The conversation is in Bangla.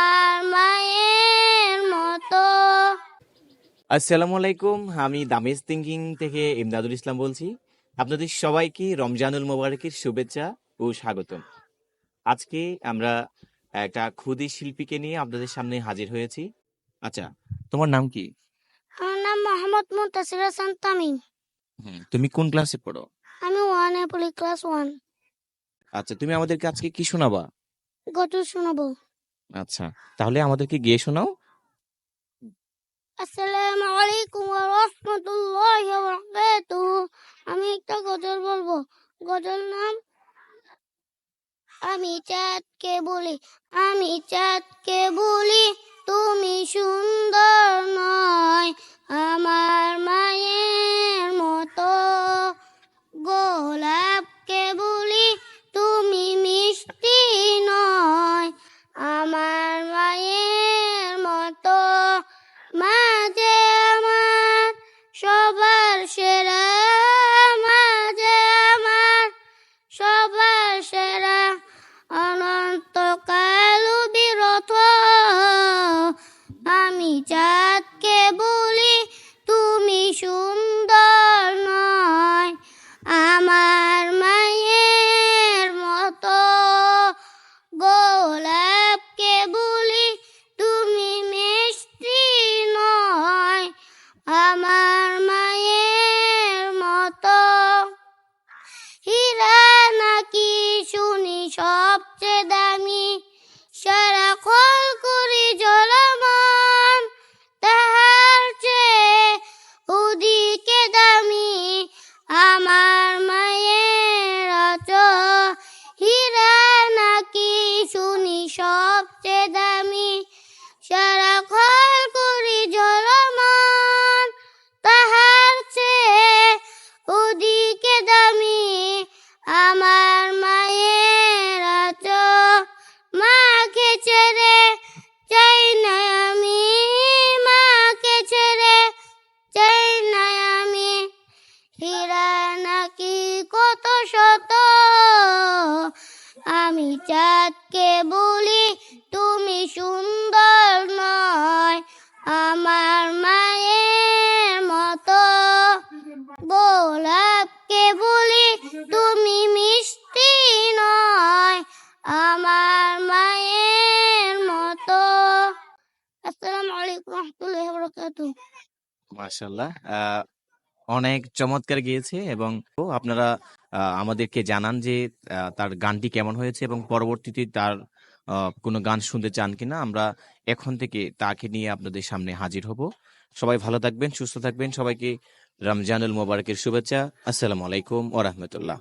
আমার মায়ের মতো। আসসালামু আলাইকুম আমি দামেজ থিঙ্কিং থেকে ইমদাদুল ইসলাম বলছি। আপনাদের সবাইকে রমজানুল মোবারকের শুভেচ্ছা ও স্বাগতম। আজকে আমরা একটা ক্ষুদি শিল্পীকে নিয়ে আপনাদের সামনে হাজির হয়েছি। আচ্ছা তোমার নাম কি? আমার নাম মোহাম্মদ মুনতাসির হাসান তামিম। তুমি কোন ক্লাসে পড়ো? আমি ওয়ান এ পড়ি ক্লাস ওয়ান আচ্ছা তুমি আমাদেরকে আজকে কি শোনাবা? গজল শোনাবো। আচ্ছা তাহলে আমাদেরকে গিয়ে শোনাও। আসসালামু আলাইকুম ওয়া রাহমাতুল্লাহি ওয়া বারাকাতুহু। আমি একটা গজল বলব। গজল নাম, আমি চাঁদকে বলি, আমি চাঁদকে বলি, তুমি সুন্দর নয়, আমার মায়ের সবচেয়ে দামি। সারাক্ষণ করি জলমান, তাহার চেয়ে ওদিকে দামি। আমার মায়ের অচ হীরা নাকি শুনি সবচেয়ে দামি। সারাক্ষণ করি কত শত। আমি চাঁদকে বলি, তুমি সুন্দর নয়, আমার মায়ের মতো। গোলাপকে বলি, তুমি মিষ্টি নয়, আমার মায়ের মতো। আসসালামু আলাইকুম রহমতুল্লাহ বরকাতু মাশাল্লাহ অনেক চমৎকার গিয়েছে এবং আপনারা আমাদেরকে জানান যে তার গানটি কেমন হয়েছে এবং পরবর্তীতে তার কোনো গান শুনতে চান কিনা। আমরা এখন থেকে তাকে নিয়ে আপনাদের সামনে হাজির হব। সবাই ভালো থাকবেন, সুস্থ থাকবেন। সবাইকে রমজানুল মোবারকের শুভেচ্ছা। আসসালামু আলাইকুম ওরহমতুল্লাহ